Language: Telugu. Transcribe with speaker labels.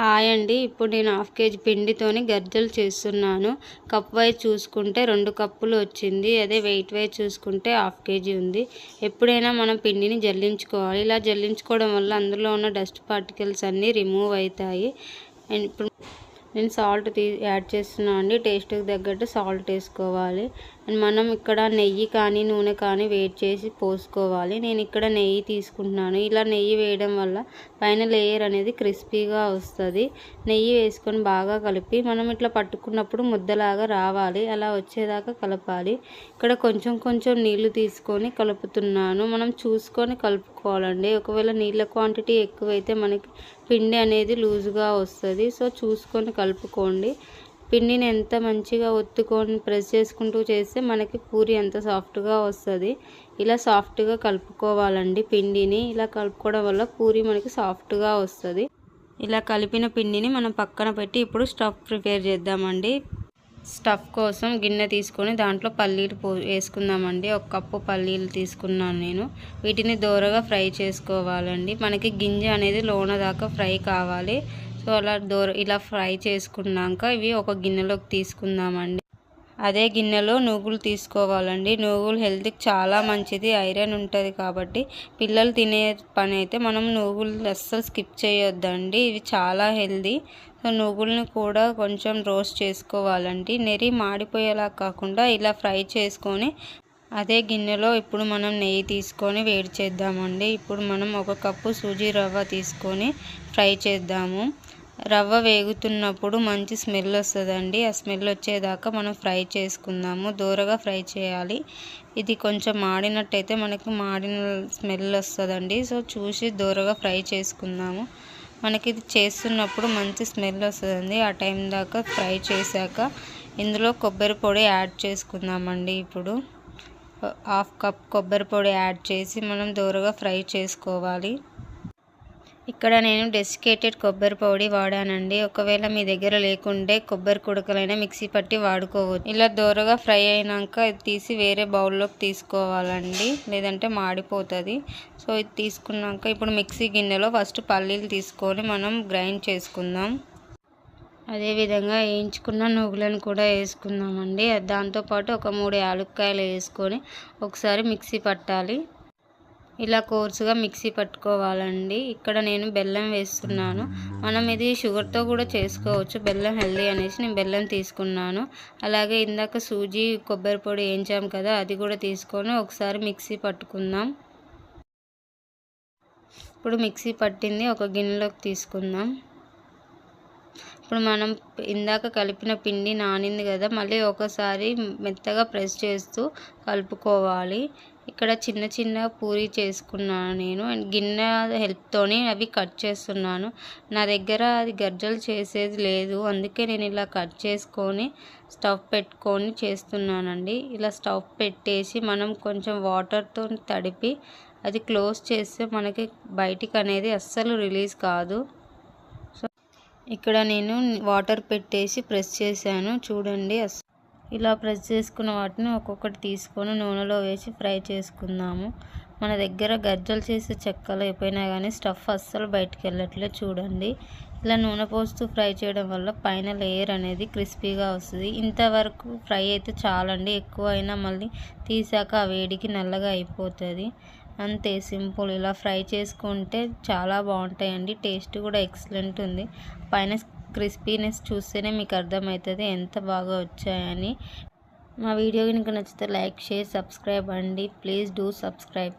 Speaker 1: హాయ్ అండి. ఇప్పుడు నేను హాఫ్ కేజీ పిండితోని గజ్జలు చేస్తున్నాను. కప్ వైజ్ చూసుకుంటే రెండు కప్పులు వచ్చింది. అదే వెయిట్ వైజ్ చూసుకుంటే హాఫ్ కేజీ ఉంది. ఎప్పుడైనా మనం పిండిని జల్లించుకోవాలి. ఇలా జల్లించుకోవడం వల్ల అందులో ఉన్న డస్ట్ పార్టికల్స్ అన్నీ రిమూవ్ అవుతాయి. అండ్ ఇప్పుడు నేను సాల్ట్ తీ యాడ్ చేస్తున్నాను అండి. టేస్ట్కి తగ్గట్టు సాల్ట్ వేసుకోవాలి. మనం ఇక్కడ నెయ్యి కానీ నూనె కానీ వేడి చేసి పోసుకోవాలి. నేను ఇక్కడ నెయ్యి తీసుకుంటున్నాను. ఇలా నెయ్యి వేయడం వల్ల పైన లేయర్ అనేది క్రిస్పీగా వస్తుంది. నెయ్యి వేసుకొని బాగా కలిపి మనం ఇట్లా పట్టుకున్నప్పుడు ముద్దలాగా రావాలి. అలా వచ్చేదాకా కలపాలి. ఇక్కడ కొంచెం కొంచెం నీళ్ళు తీసుకొని కలుపుతున్నాను. మనం చూసుకొని కలుపుకోవాలండి. ఒకవేళ నీళ్ళ క్వాంటిటీ ఎక్కువైతే మనకి పిండి అనేది లూజ్గా వస్తుంది. సో చూసుకొని కలుపుకోండి. పిండిని ఎంత మంచిగా ఒత్తుకొని ప్రెస్ చేసుకుంటూ చేస్తే మనకి పూరి ఎంత సాఫ్ట్గా వస్తుంది. ఇలా సాఫ్ట్గా కలుపుకోవాలండి పిండిని. ఇలా కలుపుకోవడం వల్ల పూరి మనకి సాఫ్ట్గా వస్తుంది. ఇలా కలిపిన పిండిని మనం పక్కన పెట్టి ఇప్పుడు స్టఫ్ ప్రిపేర్ చేద్దామండి. స్టఫ్ కోసం గిన్నె తీసుకొని దాంట్లో పల్లీలు పో వేసుకుందామండి. ఒక కప్పు పల్లీలు తీసుకున్నాను నేను. వీటిని దోరగా ఫ్రై చేసుకోవాలండి. మనకి గింజ అనేది లోన దాకా ఫ్రై కావాలి. సో అలా దూర ఇలా ఫ్రై చేసుకున్నాక ఇవి ఒక గిన్నెలోకి తీసుకుందామండి. అదే గిన్నెలో నువ్వులు తీసుకోవాలండి. నువ్వులు హెల్త్కి చాలా మంచిది. ఐరన్ ఉంటుంది కాబట్టి పిల్లలు తినే పని అయితే మనం నువ్వులు అస్సలు స్కిప్ చేయొద్దండి. ఇవి చాలా హెల్దీ సో నువ్వుల్ని కూడా కొంచెం రోస్ట్ చేసుకోవాలండి. నెరి మాడిపోయేలా కాకుండా ఇలా ఫ్రై చేసుకొని అదే గిన్నెలో ఇప్పుడు మనం నెయ్యి తీసుకొని వేడి చేద్దామండి. ఇప్పుడు మనం ఒక కప్పు సూజీ రవ్వ తీసుకొని ఫ్రై చేద్దాము. రవ్వ వేగుతున్నప్పుడు మంచి స్మెల్ వస్తుందండి. ఆ స్మెల్ వచ్చేదాకా మనం ఫ్రై చేసుకుందాము. దూరగా ఫ్రై చేయాలి. ఇది కొంచెం మాడినట్టయితే మనకి మాడిన స్మెల్ వస్తుందండి. సో చూసి దూరగా ఫ్రై చేసుకుందాము. మనకి ఇది చేస్తున్నప్పుడు మంచి స్మెల్ వస్తుందండి. ఆ టైం దాకా ఫ్రై చేశాక ఇందులో కొబ్బరి పొడి యాడ్ చేసుకుందామండి ఇప్పుడు. హాఫ్ కప్ కొబ్బరి పొడి యాడ్ చేసి మనం దూరగా ఫ్రై చేసుకోవాలి. ఇక్కడ నేను డెసికేటెడ్ కొబ్బరి పొడి వాడానండి. ఒకవేళ మీ దగ్గర లేకుంటే కొబ్బరి కుడకలైనా మిక్సీ పట్టి వాడుకోవచ్చు. ఇలా దోరగా ఫ్రై అయినాక ఇది తీసి వేరే బౌల్లోకి తీసుకోవాలండి. లేదంటే మాడిపోతుంది. సో ఇది తీసుకున్నాక ఇప్పుడు మిక్సీ గిన్నెలో ఫస్ట్ పల్లీలు తీసుకొని మనం గ్రైండ్ చేసుకుందాం. అదేవిధంగా వేయించుకున్న నువ్వులను కూడా వేసుకుందామండి. దాంతోపాటు ఒక మూడు యాలుక్కాయలు వేసుకొని ఒకసారి మిక్సీ పట్టాలి. ఇలా కోర్సుగా మిక్సీ పట్టుకోవాలండి. ఇక్కడ నేను బెల్లం వేస్తున్నాను. మనం ఇది షుగర్తో కూడా చేసుకోవచ్చు. బెల్లం హెల్దీ అనేసి నేను బెల్లం తీసుకున్నాను. అలాగే ఇందాక సూజీ కొబ్బరి పొడి వేయించాం కదా అది కూడా తీసుకొని ఒకసారి మిక్సీ పట్టుకుందాం. ఇప్పుడు మిక్సీ పట్టింది ఒక గిన్నెలోకి తీసుకుందాం. ఇప్పుడు మనం ఇందాక కలిపిన పిండి నానింది కదా మళ్ళీ ఒకసారి మెత్తగా ప్రెస్ చేస్తూ కలుపుకోవాలి. ఇక్కడ చిన్న చిన్న పూరి చేసుకున్నాను నేను. అండ్ గిన్నె హెల్ప్తోని అవి కట్ చేస్తున్నాను. నా దగ్గర అది గర్జలు చేసేది లేదు. అందుకే నేను ఇలా కట్ చేసుకొని స్టవ్ పెట్టుకొని చేస్తున్నానండి. ఇలా స్టవ్ పెట్టేసి మనం కొంచెం వాటర్తో తడిపి అది క్లోజ్ చేస్తే మనకి బయటికి అనేది అస్సలు రిలీజ్ కాదు. సో ఇక్కడ నేను వాటర్ పెట్టేసి ప్రెస్ చేశాను. చూడండి ఇలా ప్రెస్ చేసుకున్న వాటిని ఒక్కొక్కటి తీసుకొని నూనెలో వేసి ఫ్రై చేసుకుందాము. మన దగ్గర గజ్జలు చేసే చెక్కలు అయిపోయినా కానీ స్టఫ్ అస్సలు బయటికి వెళ్ళట్లే చూడండి. ఇలా నూనె పోస్తూ ఫ్రై చేయడం వల్ల పైన లేయర్ అనేది క్రిస్పీగా వస్తుంది. ఇంతవరకు ఫ్రై అయితే చాలండి. ఎక్కువ అయినా మళ్ళీ తీసాక ఆ వేడికి నల్లగా అయిపోతుంది. అంతే సింపుల్. ఇలా ఫ్రై చేసుకుంటే చాలా బాగుంటాయండి. టేస్ట్ కూడా ఎక్సలెంట్ ఉంది. పైన క్రిస్పీనెస్ చూస్తేనే మీకు అర్థమవుతుంది ఎంత బాగా వచ్చాయని. మా వీడియో కనుక నచ్చితే లైక్ షేర్ సబ్స్క్రైబ్ అండి. Please do subscribe.